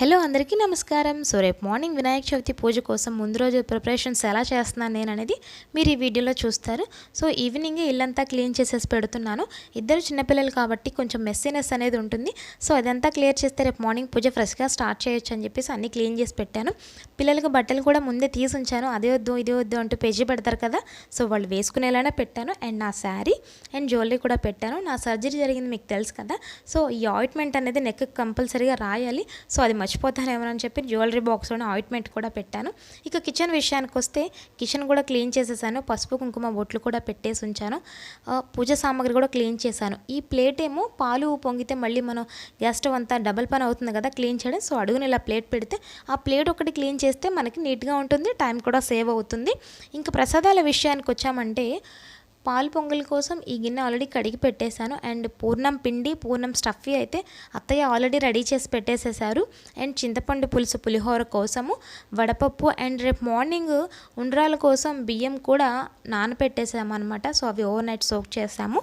Hello అందరికీ నమస్కారం. So రేపు మార్నింగ్ వినాయక చవితి పూజ కోసం ముందు రోజు ప్రిపరేషన్స్ ఎలా చేస్తున్నాను నేను అనేది మీరు ఈ వీడియోలో చూస్తారు. సో ఈవినింగ్ ఇల్లంతా క్లీన్ చేసేసి పెడుతున్నాను. ఇద్దరు చిన్నపిల్లలు కాబట్టి కొంచెం మెస్సీనెస్ అనేది ఉంటుంది. సో అదంతా క్లియర్ చేస్తే రేపు మార్నింగ్ పూజ ఫ్రెష్గా స్టార్ట్ చేయొచ్చు అని చెప్పేసి అన్నీ క్లీన్ చేసి పెట్టాను. పిల్లలకు బట్టలు కూడా ముందే తీసి ఉంచాను. అదే వద్దు ఇదే వద్దు అంటూ పేజీ పెడతారు కదా. సో వాళ్ళు వేసుకునేలానే పెట్టాను. అండ్ నా శారీ అండ్ జ్యువెలరీ కూడా పెట్టాను. నా సర్జరీ జరిగింది మీకు తెలుసు కదా. సో ఈ ఆయింట్మెంట్ అనేది నెక్ కంపల్సరీగా రాయాలి. సో అది మర్చిపోతానేమో అని చెప్పి జ్యువెలరీ బాక్స్లోనే ఆయింట్మెంట్ కూడా పెట్టాను. ఇక కిచెన్ విషయానికి వస్తే కిచెన్ కూడా క్లీన్ చేసేసాను. పసుపు కుంకుమ బొట్లు కూడా పెట్టేసి ఉంచాను. పూజ సామాగ్రి కూడా క్లీన్ చేశాను. ఈ ప్లేట్ ఏమో పాలు పొంగితే మళ్ళీ మనం గ్యాస్ స్టవ్ అంతా డబల్ పని అవుతుంది కదా క్లీన్ చేయడం. సో అడుగున ఇలా ప్లేట్ పెడితే ఆ ప్లేట్ ఒకటి క్లీన్ చేస్తే మనకి నీట్గా ఉంటుంది టైం కూడా సేవ్ అవుతుంది. ఇంకా ప్రసాదాల విషయానికి వచ్చామంటే పాలు పొంగల్ కోసం ఈ గిన్నె ఆల్రెడీ కడిగి పెట్టేశాను. అండ్ పూర్ణం పిండి పూర్ణం స్టఫీ అయితే అత్తయ్య ఆల్రెడీ రెడీ చేసి పెట్టేసేసారు అండ్ చింతపండు పులుసు పులిహోర కోసము వడపప్పు అండ్ రేపు మార్నింగ్ ఉండ్రాల కోసం బియ్యం కూడా నానపెట్టేసాము అనమాట సో అవి ఓవర్ నైట్ సోక్ చేసాము.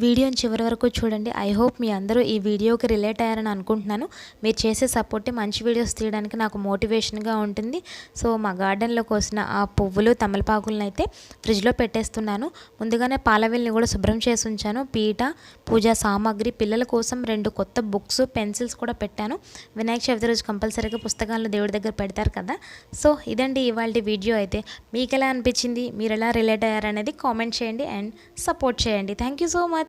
వీడియోని చివరి వరకు చూడండి. ఐ హోప్ మీ అందరూ ఈ వీడియోకి రిలేట్ అయ్యారని అనుకుంటున్నాను. మీరు చేసే సపోర్టే మంచి వీడియోస్ తీయడానికి నాకు మోటివేషన్గా ఉంటుంది. సో మా గార్డెన్లో కోసిన ఆ పువ్వులు తమలపాకులను అయితే ఫ్రిడ్జ్లో పెట్టేస్తున్నాను. ముందుగానే పాలవెల్ని కూడా శుభ్రం చేసి ఉంచాను. పీట పూజా సామాగ్రి పిల్లల కోసం రెండు కొత్త బుక్స్ పెన్సిల్స్ కూడా పెట్టాను. వినాయక చవితి రోజు కంపల్సరీగా పుస్తకాలను దేవుడి దగ్గర పెడతారు కదా. సో ఇదండి ఇవాళ వీడియో అయితే. మీకు ఎలా అనిపించింది? మీరు ఎలా రిలేట్ అయ్యారనేది కామెంట్ చేయండి అండ్ సపోర్ట్ చేయండి. Thank you so much